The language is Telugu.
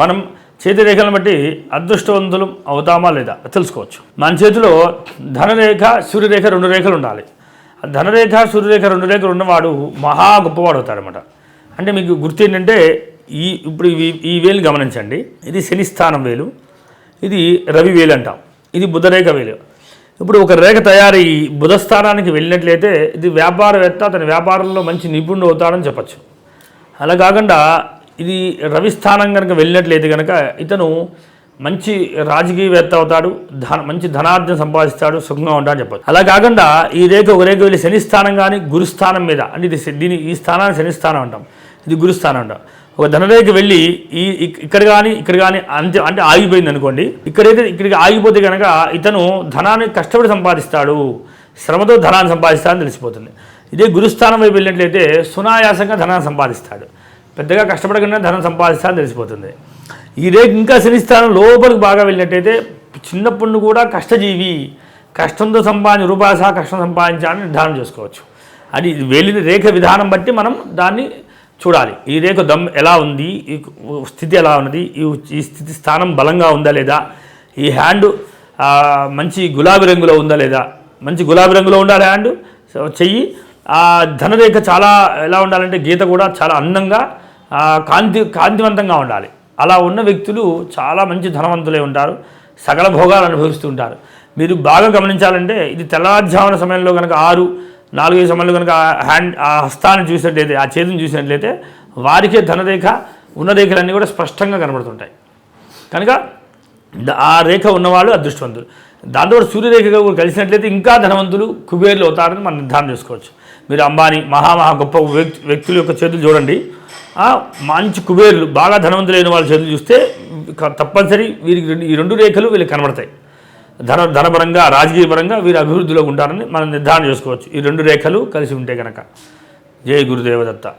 మనం చేతి రేఖలను బట్టి అదృష్టవంతులు అవుతామా లేదా తెలుసుకోవచ్చు. మన చేతిలో ధనరేఖ సూర్యరేఖ రెండు రేఖలు ఉండాలి. ఆ ధనరేఖ సూర్యరేఖ రెండు రేఖలు ఉన్నవాడు మహా గొప్పవాడు అవుతాడనమాట అంటే మీకు గుర్తు ఏంటంటే ఈ ఇప్పుడు ఈ ఈ వేలు గమనించండి. ఇది శని స్థానం వేలు ఇది రవి వేలు అంటాం. ఇది బుధరేఖ వేలు. ఇప్పుడు ఒక రేఖ తయారయ్యి బుధ స్థానానికి వెళ్ళినట్లయితే ఇది వ్యాపారవేత్త అతని వ్యాపారంలో మంచి నిపుణుడు అవుతాడని చెప్పచ్చు. అలా కాకుండా ఇది రవిస్థానం కనుక వెళ్ళినట్లయితే కనుక ఇతను మంచి రాజకీయవేత్త అవుతాడు ధన మంచి ధనార్జన సంపాదిస్తాడు సుఖంగా ఉంటాడు చెప్పచ్చు. అలా కాకుండా ఈ రేఖ ఒక రేఖ వెళ్ళి శనిస్థానం కానీ గురుస్థానం మీద అంటే ఇది దీని ఈ స్థానాన్ని శనిస్థానం అంటాం. ఇది గురుస్థానం అంటాం. ఒక ధనరేఖ వెళ్ళి ఈ ఇక్కడ కానీ ఇక్కడ కానీ అంతే అంటే ఆగిపోయింది అనుకోండి. ఇక్కడైతే ఇక్కడికి ఆగిపోతే కనుక ఇతను ధనాన్ని కష్టపడి సంపాదిస్తాడు శ్రమతో ధనాన్ని సంపాదిస్తాడని తెలిసిపోతుంది. ఇదే గురుస్థానం వైపు వెళ్ళినట్లయితే సునాయాసంగా ధనాన్ని సంపాదిస్తాడు. పెద్దగా కష్టపడకుండా ధనం సంపాదిస్తారని తెలిసిపోతుంది. ఈ రేఖ ఇంకా శనిస్థానం లోపలికి బాగా వెళ్ళినట్టయితే చిన్నప్పుడు కూడా కష్టజీవి కష్టంతో సంపాదించి రూపాయి సహా కష్టం సంపాదించాలని నిర్ధారణ చేసుకోవచ్చు. అది వెళ్ళిన రేఖ విధానం బట్టి మనం దాన్ని చూడాలి. ఈ రేఖ దమ్ ఎలా ఉంది? ఈ స్థితి ఎలా ఉన్నది? ఈ ఈ స్థితి స్థానం బలంగా ఉందా లేదా? ఈ హ్యాండ్ మంచి గులాబీ రంగులో ఉందా లేదా? మంచి గులాబీ రంగులో ఉండాలి హ్యాండ్ చెయ్యి. ఆ ధనరేఖ చాలా ఎలా ఉండాలంటే గీత కూడా చాలా అందంగా కాంతి కాంతివంతంగా ఉండాలి. అలా ఉన్న వ్యక్తులు చాలా మంచి ధనవంతులై ఉంటారు. సకల భోగాలు అనుభవిస్తూ ఉంటారు. మీరు బాగా గమనించాలంటే ఇది తెల్లవారుజామున సమయంలో కనుక ఆరు నాలుగైదు సమయంలో కనుక హ్యాండ్ ఆ హస్తాన్ని చూసినట్లయితే ఆ చేతిని చూసినట్లయితే వారికే ధనరేఖ ఉన్న రేఖలన్నీ కూడా స్పష్టంగా కనబడుతుంటాయి. కనుక ఆ రేఖ ఉన్నవాళ్ళు అదృష్టవంతులు. దాంతో సూర్యరేఖగా కూడా కలిసినట్లయితే ఇంకా ధనవంతులు కుబేర్లు అవుతారని మనం నిర్ధారణ చేసుకోవచ్చు. మీరు అంబానీ మహామహా గొప్ప వ్యక్తి వ్యక్తుల యొక్క చేతులు చూడండి. మంచి కుబేర్లు బాగా ధనవంతులైన వాళ్ళ చేతులు చూస్తే తప్పనిసరి వీరికి రెండు- ఈ రెండు రేఖలు వీళ్ళకి కనబడతాయి. ధన ధనపరంగా రాజకీయపరంగా వీరు అభివృద్ధిలో ఉంటారని మనం నిర్ధారణ చేసుకోవచ్చు. ఈ రెండు రేఖలు కలిసి ఉంటే కనుక జయ గురుదేవదత్త.